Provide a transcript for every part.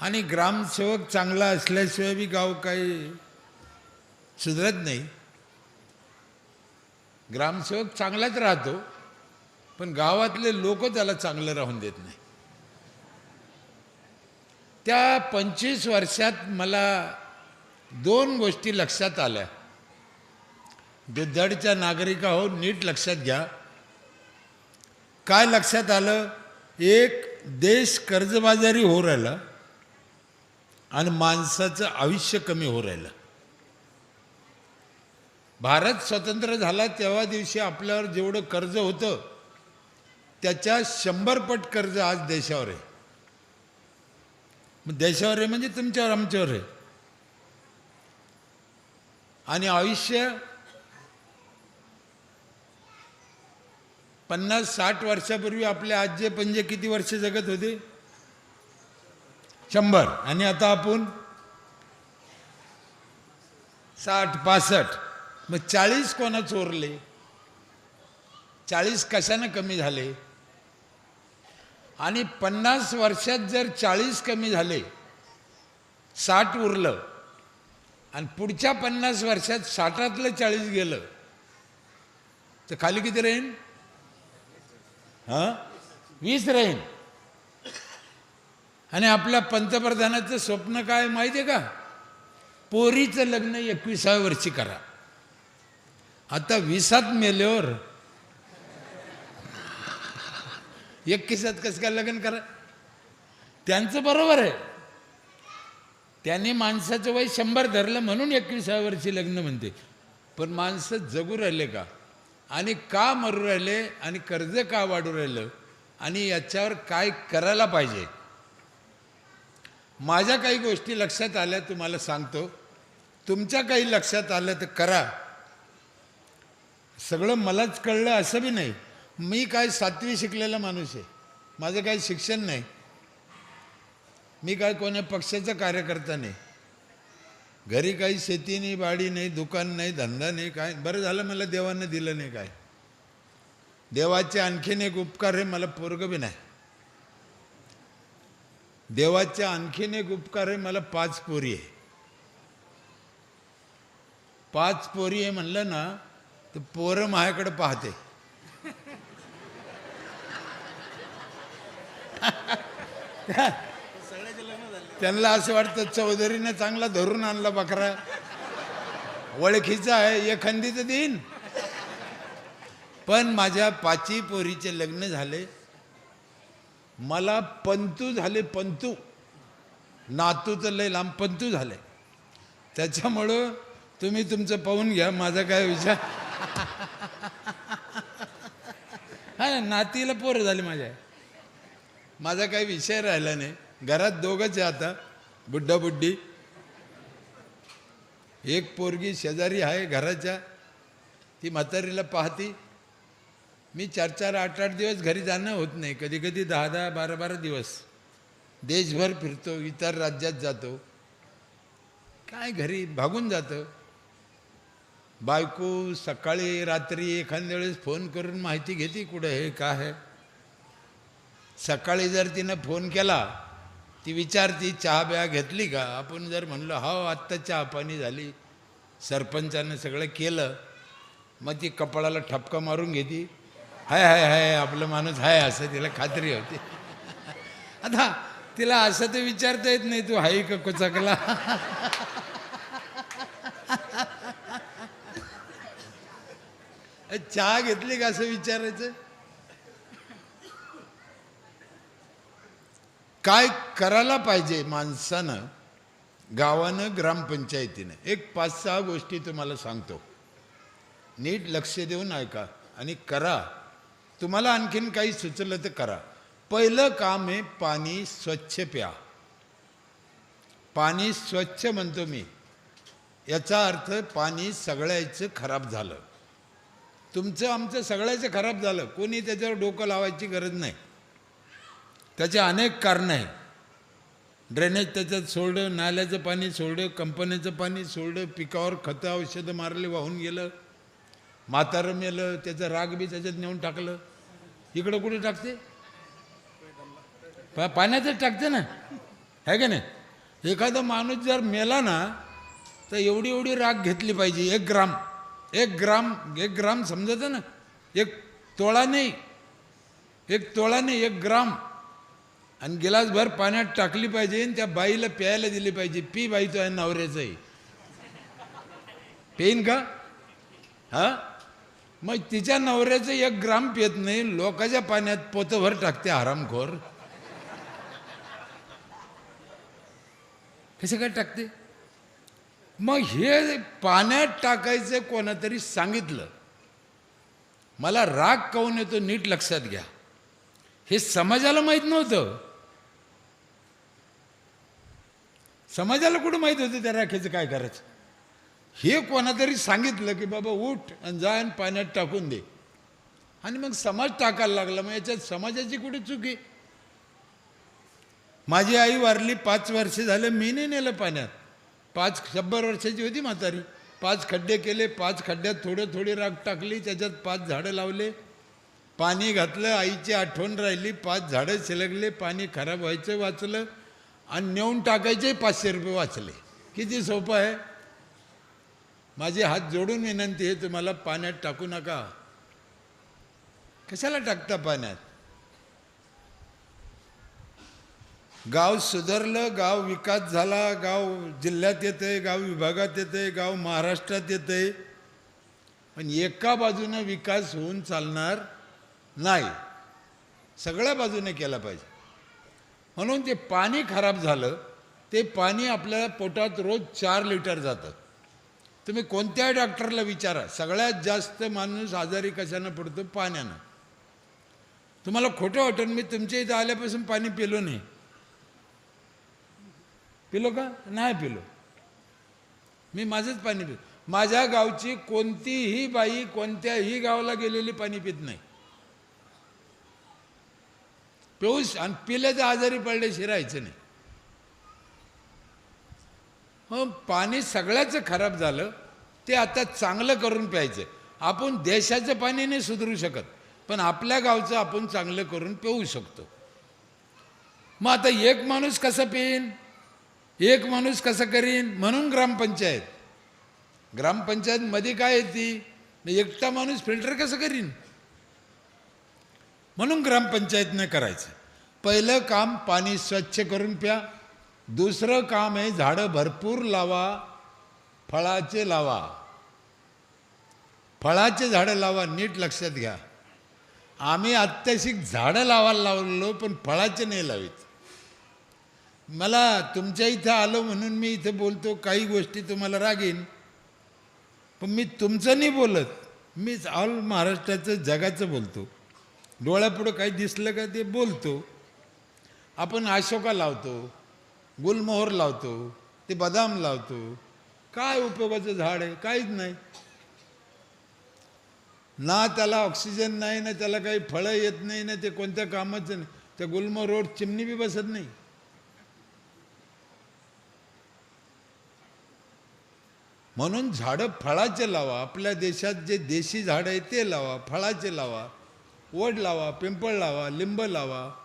आणि ग्रामसेवक चांगला असल्याशिवाय बी गाव काही सुधरत नाही. ग्रामसेवक चांगलाच राहतो पण गावातले लोक त्याला चांगलं राहून देत नाही. त्या पंचवीस वर्षात मला दोन गोष्टी लक्षात आल्या. दुधडच्या नागरिका हो नीट लक्षात घ्या. काय लक्षात आलं? एक देश कर्जबाजारी हो राहिला. आणि माणसाचं आयुष्य कमी हो राहिलं. भारत स्वतंत्र झाला तेव्हा दिवशी आपल्यावर जेवढं कर्ज होतं त्याच्या शंभर पट कर्ज आज देशावर आहे. मग देशावर आहे म्हणजे तुमच्यावर आमच्यावर आहे. आणि आयुष्य पन्नास साठ वर्षापूर्वी आपले आजे पंजे किती वर्ष जगत होते? शंभर. आणि आता आपण साठ पासष्ट. मग चाळीस कोणा चोरले? चाळीस कशानं कमी झाले? आणि पन्नास वर्षात जर चाळीस कमी झाले साठ उरलं आणि पुढच्या पन्नास वर्षात साठातलं चाळीस गेलं तर खाली किती राहीन? हां? वीस राहीन. आणि आपल्या पंतप्रधानाचं स्वप्न काय माहिती आहे का? पोरीचं लग्न एकविसाव्या वर्षी करा. आता विसात मेल्यावर एकविसात कसं काय लग्न करा? त्यांचं बरोबर आहे. त्यांनी माणसाचं वय शंभर धरलं म्हणून एकविसाव्या वर्षी लग्न म्हणते. पण माणसं जगू राहिले का? आणि का मरू राहिले? आणि कर्ज का वाढू राहिलं? आणि याच्यावर काय करायला पाहिजे? माझ्या काही गोष्टी लक्षात आल्या तुम्हाला सांगतो. तुमच्या काही लक्षात आलं तर करा. सगळं मलाच कळलं असं बी नाही. मी काय सातवी शिकलेला माणूस आहे. माझं काही शिक्षण नाही. मी काय कोण्या पक्षाचा कार्यकर्ता नाही. घरी काही शेती नाही बाडी नाही दुकान नाही धंदा नाही काय? बरं झालं मला देवानं दिलं नाही काय. देवाचे आणखीन एक उपकार आहे मला पोरग बी नाही. देवाचे आणखीन एक उपकार आहे मला पाच पोरी आहे. पाच पोरी आहे म्हणलं ना तर पोरं माझ्याकडे पाहते. त्यांना असं वाटतं चौधरीने चांगला धरून आणला बकरा. ओळखीचा आहे एखादीचं देईन. पण माझ्या पाची पोरीचे लग्न झाले मला पंतू झाले पंतू. नातू तर लय लांब पंतू झाले. त्याच्यामुळं तुम्ही तुमचं पाहून घ्या माझा काय विचार. हा नातीला पोरं झाली माझ्या. माझा काही विषय राहिला नाही. घरात दोघंच आहे आता बुड्ढा बुड्डी एक पोरगी शेजारी आहे घराच्या ती म्हातारीला पाहती. मी चार चार आठ आठ दिवस घरी जाणं होत नाही. कधी कधी दहा दहा बारा बारा दिवस. देशभर फिरतो इतर राज्यात जातो. काय घरी भागून जातं. बायको सकाळी रात्री एखाद्या वेळेस फोन करून माहिती घेते कुठं हे काय आहे सकाळी जर तिनं फोन केला ती विचारती चहा ब्या घेतली का? आपण जर म्हणलं हो आत्ता चहा पाणी झाली. सरपंचानं सगळं केलं. मग ती कपाळाला ठपका मारून घेते. हाय हाय हाय आपलं माणूस हाय असं तिला खात्री होती. आता तिला असं तर विचारता येत नाही तू हाय का कुचकला? चहा घेतली का असं विचारायचं? काय करायला पाहिजे माणसानं गावानं ग्रामपंचायतीनं? एक पाच सहा गोष्टी तुम्हाला सांगतो. नीट लक्ष देऊन ऐका आणि करा. तुम्हाला आणखीन काही सुचलं तर करा. पहिलं काम आहे पाणी स्वच्छ प्या. पाणी स्वच्छ म्हणतो मी. याचा अर्थ पाणी सगळ्याचं खराब झालं. तुमचं आमचं सगळ्याचं खराब झालं. कोणी त्याच्यावर डोकं लावायची गरज नाही. त्याचे अनेक कारणं आहेत. ड्रेनेज त्याच्यात सोडलं नाल्याचं पाणी सोडलं कंपनीचं पाणी सोडलं पिकावर खतं औषधं मारले वाहून गेलं म्हातारं मेलं त्याचं राग बी त्याच्यात नेऊन टाकलं. इकडं कुठे टाकते? पा पाण्यातच टाकते ना? आहे का नाही? एखादा माणूस जर मेला ना तर एवढी एवढी राख घेतली पाहिजे. एक ग्राम. एक ग्राम एक ग्राम समजायचं ना? एक तोळा नाही. एक तोळा नाही एक ग्राम. आणि गिलासभर पाण्यात टाकली पाहिजे आणि त्या बाईला प्यायला दिली पाहिजे. पी बाई तो आहे नवऱ्याचंही पेन का? हा? मग तिच्या नवऱ्याचं एक ग्राम पेत नाही लोकांच्या पाण्यात पोतभर टाकते आरामखोर. कसे काय टाकते? मग हे पाण्यात टाकायचं कोणातरी सांगितलं. मला राग काऊन येतो नीट लक्षात घ्या. हे समाजाला माहीत नव्हतं. समाजाला कुठं माहीत होतं त्या राखेचं काय करायचं? हे कोणातरी सांगितलं की बाबा उठ आणि जा आणि पाण्यात टाकून दे. आणि मग समाज टाकायला लागला. मग याच्यात समाजाची कुठे चूक आहे? माझी आई वारली पाच वर्ष झालं मी नाही नेलं पाण्यात. पाच शंभर वर्षाची होती म्हातारी. पाच खड्डे केले पाच खड्ड्यात थोडं थोडी राख टाकली त्याच्यात पाच झाडं लावले. पाणी घातलं आईची आठवण राहिली पाच झाडं शिलगले पाणी खराब व्हायचं वाचलं आणि नेऊन टाकायचे पाचशे रुपये वाचले. किती सोपं आहे? माझे हात जोडून विनंती आहे तुम्हाला पाण्यात टाकू नका. कशाला टाकता पाण्यात? गाव सुधारलं गाव विकास झाला गाव जिल्ह्यात येतंय गाव विभागात येतंय गाव महाराष्ट्रात येतंय. पण एका बाजूनं विकास होऊन चालणार नाही. सगळ्या बाजूने केला पाहिजे. म्हणून ते पाणी खराब झालं ते पाणी आपल्या पोटात रोज चार लिटर जातं. तुम्ही कोणत्याही डॉक्टरला विचारा? सगळ्यात जास्त माणूस आजारी कशानं पडतो? पाण्यानं. तुम्हाला खोटं वाटेल मी तुमच्या इथं आल्यापासून पाणी पिलो नाही. पिलो का? नाही पिलो. मी माझंच पाणी पिलो माझ्या गावची कोणतीही बाई कोणत्याही गावाला गेलेली पाणी पित नाही. पिऊस आणि पिल्याचं आजारी पडले शिरायचं नाही. मग पाणी सगळ्याचं खराब झालं ते आता चांगलं करून प्यायचं आपण देशाचं पाणी नाही सुधरू शकत पण आपल्या गावचं आपण चांगलं करून पिऊ शकतो. मग आता एक माणूस कसं पिईन? एक माणूस कसं करीन? म्हणून ग्रामपंचायत. ग्रामपंचायतमध्ये काय येते एकटा माणूस फिल्टर कसं करीन? म्हणून ग्रामपंचायतनं करायचं. पहिलं काम पाणी स्वच्छ करून प्या दुसरं काम आहे झाडं भरपूर लावा फळाचे लावा. फळाचे झाडं लावा नीट लक्षात घ्या. आम्ही अत्याशिक झाडं लावायला लावलो पण फळाचे नाही लावित. मला तुमच्या इथं आलो म्हणून मी इथं बोलतो काही गोष्टी तुम्हाला रागीन पण मी तुमचं नाही बोलत. मीच ऑल महाराष्ट्राचं जगाचं बोलतो. डोळ्यापुढं काही दिसलं का ते बोलतो. आपण अशोका लावतो. गुलमोहर लावतो ते बदाम लावतो. काय उपयोगाचं झाड आहे? काहीच नाही. ना त्याला ऑक्सिजन नाही ना त्याला काही फळं येत नाही ना ते कोणत्या कामाचं नाही. त्या गुलमोहरवर चिमणी बी बसत नाही. म्हणून झाडं फळाचे लावा. आपल्या देशात जे देशी झाडं आहे ते लावा. फळाचे लावा. वड लावा पिंपळ लावा लिंब लावा.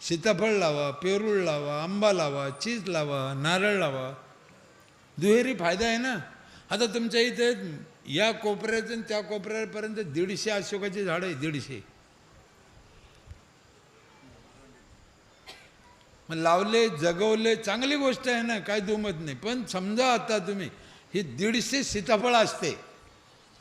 सीताफळ लावा पेरूळ लावा आंबा लावा चीज लावा नारळ लावा. दुहेरी फायदा आहे ना? आता तुमच्या इथे या कोपऱ्यातून त्या कोपऱ्यापर्यंत दीडशे अशोकाची झाडं आहे दीडशे. मग लावले जगवले चांगली गोष्ट आहे ना काय दुमत नाही. पण समजा आता तुम्ही ही दीडशे सीताफळ असते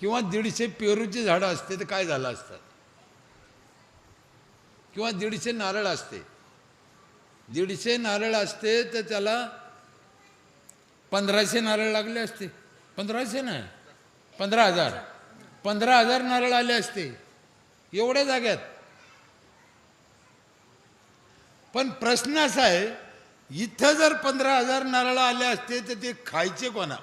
किंवा दीडशे पेरूची झाडं असते तर काय झालं असतं? किंवा दीडशे नारळ असते. दीडशे नारळ असते तर त्याला पंधराशे नारळ लागले असते. पंधराशे नाही. पंधरा हजार. पंधरा हजार नारळ आले असते. एवढ्या जाग्यात. पण प्रश्न असा आहे इथं जर पंधरा हजार नारळ आले असते तर ते खायचे कोणा?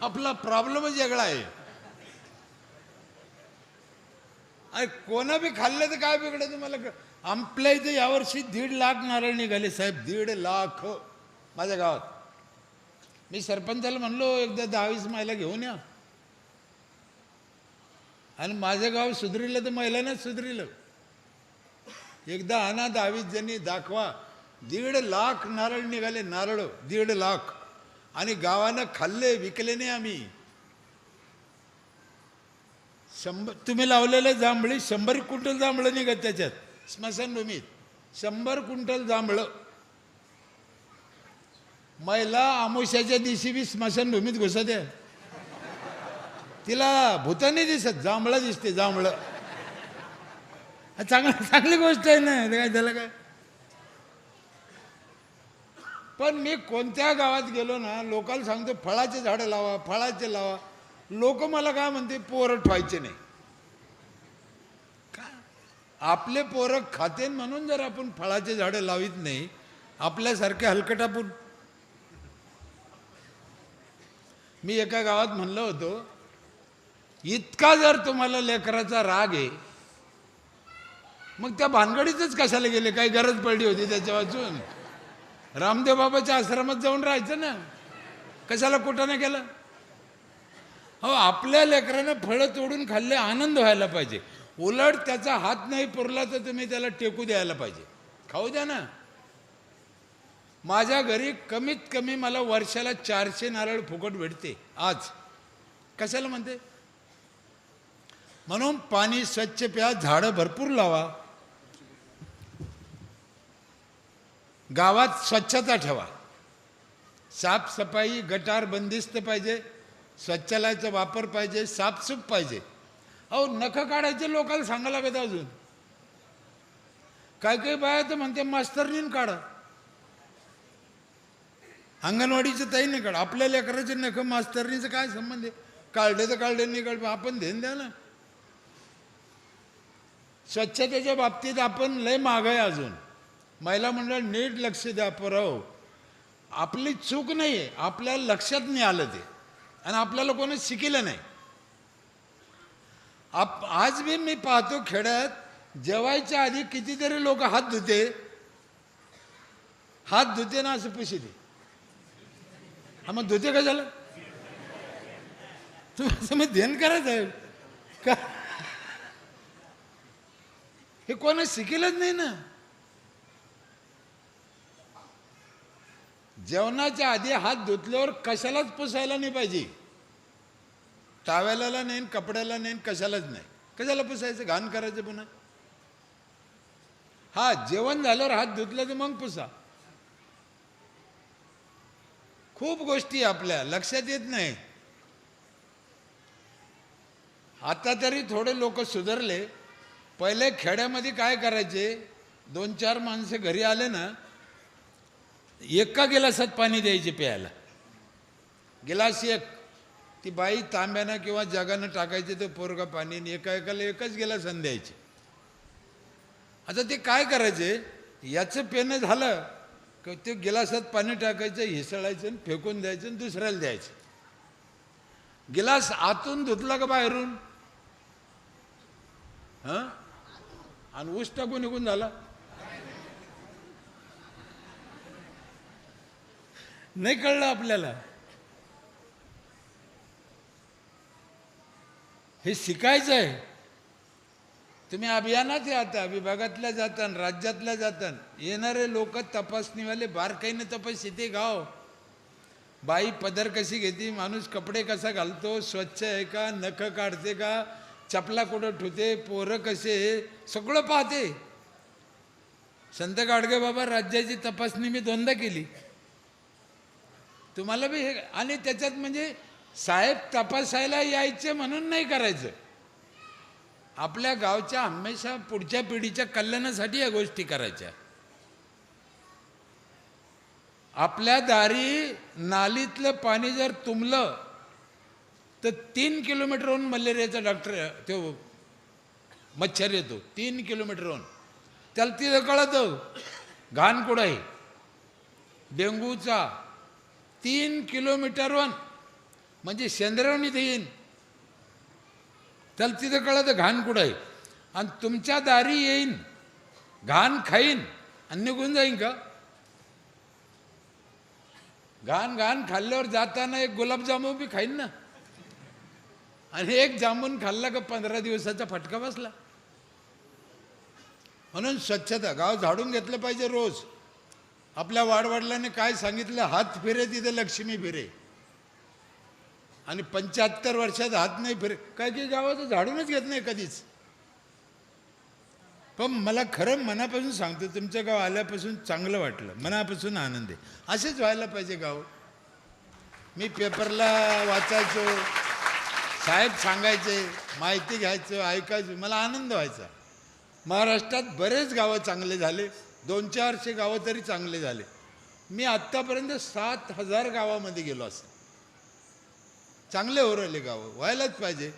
आपला प्रॉब्लेमच वेगळा आहे. अरे कोणा बी खाल्लं तर काय बिघडत तुम्हाला? क- आपल्या इथे यावर्षी दीड लाख नारळ निघाले साहेब दीड लाख. माझ्या गावात. मी सरपंचाला म्हणलो एकदा दहावीस महिला घेऊन या. आणि माझं गाव सुधरिलं तर महिलांनाच सुधरिलं. एकदा आणा दहावीस जणी दाखवा. दीड लाख नारळ निघाले नारळ दीड लाख. आणि गावानं खाल्ले विकले नाही आम्ही. शंभर तुम्ही लावलेले जांभळी शंभर क्विंटल जांभळं निघत त्याच्यात. स्मशानभूमीत. शंभर क्विंटल जांभळं. महिला आमुष्याच्या दिवशी बी स्मशानभूमीत घुसत आहे. तिला भूताने दिसत जांभळं दिसते जांभळं. चांगलं चांगली गोष्ट आहे ना काय झालं काय? पण मी कोणत्या गावात गेलो ना लोकांना सांगतो फळाचे झाडं लावा फळाचे लावा. लोक मला काय म्हणते पोरं ठेवायचे नाही. का? आपले पोरं खाते म्हणून जर आपण फळाचे झाडं लावित नाही आपल्यासारखे हलकटापून. मी एका गावात म्हणलं होतो इतका जर तुम्हाला लेकराचा राग आहे मग त्या भानगडीतच कशाला गेले? काही गरज पडली होती त्याच्या वाचून रामदेव बाबाच्या आश्रमात जाऊन राहायचं ना? कशाला कुठं नाही गेलं हो आपल्या लेकरानं फळं तोडून खाल्ले आनंद व्हायला पाहिजे. उलट त्याचा हात नाही पुरला तर तुम्ही त्याला टेकू द्यायला पाहिजे. खाऊ द्या ना. माझ्या घरी कमीत कमी मला वर्षाला चारशे नारळ फुकट भेटते आज. कशाला म्हणते? म्हणून पाणी स्वच्छ प्या झाडं भरपूर लावा. गावात स्वच्छता ठेवा. साफसफाई गटार बंदिस्त पाहिजे. स्वच्छालयाचा वापर पाहिजे साफसूफ पाहिजे. अहो नखं काढायचे लोकांना सांगायला लागत अजून. काय काही बाया तर म्हणते मास्तरनीन काढा. अंगणवाडीचं ताई नाही काढ. आपल्या लेकराचे नखं मास्तरनीचं काय संबंध आहे? काढले तर काढले नाही काढ आपण ध्यान द्या ना. स्वच्छतेच्या बाबतीत आपण लय माग आहे अजून. महिला मंडळ नीट लक्ष द्या परव आपली चूक नाही आहे आपल्या लक्षात नाही आलं ते. आणि आपल्याला कोणी शिकलं नाही. आप आज बी मी पाहतो खेड्यात जेवायच्या आधी कितीतरी लोक हात धुते. हात धुते ना असं पुशीते हा मग धुते का झालं तुम्ही मग ध्यान करायचं आहे का? हे कोणी शिकेलच नाही ना. जेवणाच्या आधी हात धुतल्यावर कशालाच पुसायला नाही पाहिजे. टावेलाला नाही कपड्याला नाही कशालाच नाही. कशाला पुसायचं? घाण करायचं पुन्हा. हा जेवण झाल्यावर हात धुतलं तर मग पुसा. खूप गोष्टी आपल्या लक्षात येत नाही. आता तरी थोडे लोक सुधारले. पहिले खेड्यामध्ये काय करायचे? दोन चार माणसं घरी आले ना एका गिलासात पाणी द्यायचे प्यायला. गिलास एक. ती बाई तांब्यानं किंवा जगानं टाकायचे ते पोरगा पाणी एका एकाला एकच गिलासन द्यायचे. आता ते काय करायचे? याचं पेनं झालं की ते गिलासात पाणी टाकायचं हिसळायचं आणि फेकून द्यायचं आणि दुसऱ्याला द्यायचं. गिलास आतून धुतला का बाहेरून? हां? आणि ऊस टाकून निघून झाला. नाही कळलं आपल्याला. हे शिकायचं आहे. तुम्ही अभियानात आता विभागातल्या जातान राज्यातल्या जातान. येणारे लोक तपासणीवाले बारकाईने तपास येते गाव. बाई पदर कशी घेते माणूस कपडे कसा घालतो स्वच्छ आहे का नख काढते का चपला कुठं ठुते पोरं कसे सगळं पाहते. संत गाडगे बाबा राज्याची तपासणी मी दोनदा केली. तुम्हाला बी हे आणि त्याच्यात म्हणजे साहेब तपासायला यायचे म्हणून नाही करायचं. आपल्या गावच्या हमेशा पुढच्या पिढीच्या कल्याणासाठी या गोष्टी करायच्या. आपल्या दारी नालीतलं पाणी जर तुंबलं तर तीन किलोमीटरहून मलेरियाचा डॉक्टर तो मच्छर येतो. तीन किलोमीटरहून. त्याला तिथं कळतं घाण कुठं आहे? डेंग्यूचा तीन किलोमीटरवर म्हणजे शेंद्रवणीत येईन त्याला तिथं कळतं घाण कुठं आहे? आणि तुमच्या दारी येईन. घाण खाईन. आणि निघून जाईन का? घाण घाण खाल्ल्यावर जाताना एक गुलाबजामुन बी खाईन ना. आणि एक जामून खाल्ला का पंधरा दिवसाचा फटका बसला. म्हणून स्वच्छता गाव झाडून घेतलं पाहिजे रोज. आपल्या वाडवडिलांनी काय सांगितलं? हात फिरे तिथे लक्ष्मी फिरे. आणि पंच्याहत्तर वर्षात हात नाही फिरे. काय की गावाचं झाडूनच घेत नाही कधीच. पण मला खरं मनापासून सांगतो तुमचं गाव आल्यापासून चांगलं वाटलं. मनापासून आनंद आहे. असेच व्हायला पाहिजे गाव. मी पेपरला वाचायचो साहेब सांगायचे माहिती घ्यायचं ऐकायचं. मला आनंद व्हायचा. महाराष्ट्रात बरेच गावं चांगले झाले. दोन चारशे गावं तरी चांगले झाले. मी आत्तापर्यंत सात हजार गावामध्ये गेलो असं चांगले हो राहिले गावं व्हायलाच पाहिजे.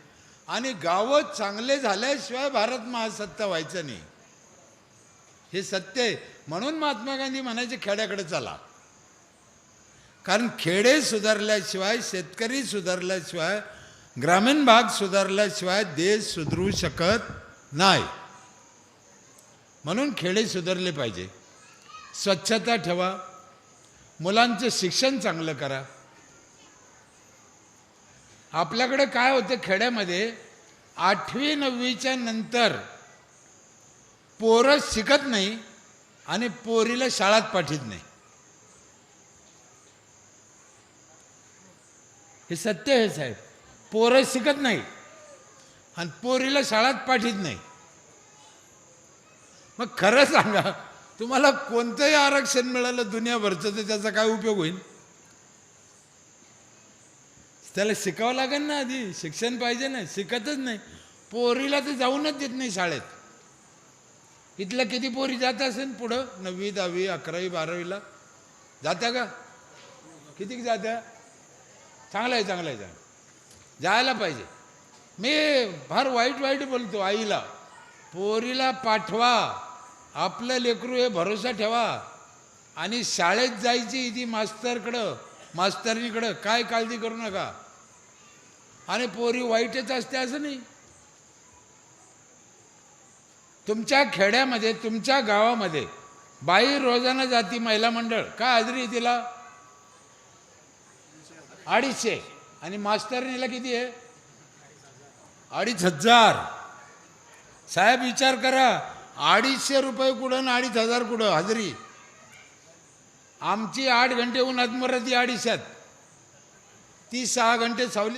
आणि गावं चांगले झाल्याशिवाय भारत महासत्ता व्हायचं नाही. हे सत्य आहे. म्हणून महात्मा गांधी म्हणायचे खेड्याकडे चला. कारण खेडे सुधारल्याशिवाय शेतकरी सुधारल्याशिवाय ग्रामीण भाग सुधारल्याशिवाय देश सुधरू शकत नाही. म्हणून खेडे सुधारले पाहिजे. स्वच्छता ठेवा. मुलांचं शिक्षण चांगलं करा. आपल्याकडे काय होतं खेड्यामध्ये आठवी नववीच्या नंतर पोरं शिकत नाही आणि पोरीला शाळात पाठीत नाही. हे सत्य आहे साहेब. पोरं शिकत नाही आणि पोरीला शाळात पाठीत नाही. मग खरं सांगा तुम्हाला कोणतंही आरक्षण मिळालं दुनियाभरचं तर त्याचा काय उपयोग होईल? त्याला शिकावं लागेल ना आधी. शिक्षण पाहिजे ना शिकतच नाही. पोरीला तर जाऊनच देत नाही शाळेत. इथल्या किती पोरी जात असेल पुढं? नववी दहावी अकरावी बारावीला. जात्या का? किती जात्या? चांगलं आहे चांगलं आहे चांगलं जायला पाहिजे. मी फार वाईट वाईट बोलतो आईला. पोरीला पाठवा. आपलं लेकरू हे भरोसा ठेवा. आणि शाळेत जायची ती मास्तरकडं मास्तरणीकडं काय काळजी करू नका. आणि पोरी वाईटच असते असं नाही. तुमच्या खेड्यामध्ये तुमच्या गावामध्ये बाई रोजाना जाती महिला मंडळ. काय हजरी तिला? अडीचशे. आणि मास्तरणीला किती आहे? अडीच हजार. साहेब विचार करा. अडीचशे रुपये कुठं आणि अडीच हजार कुठं? हजरी. आमची आठ घंटे उन्हात मरत अडीचशात. ती सहा घंटे सावली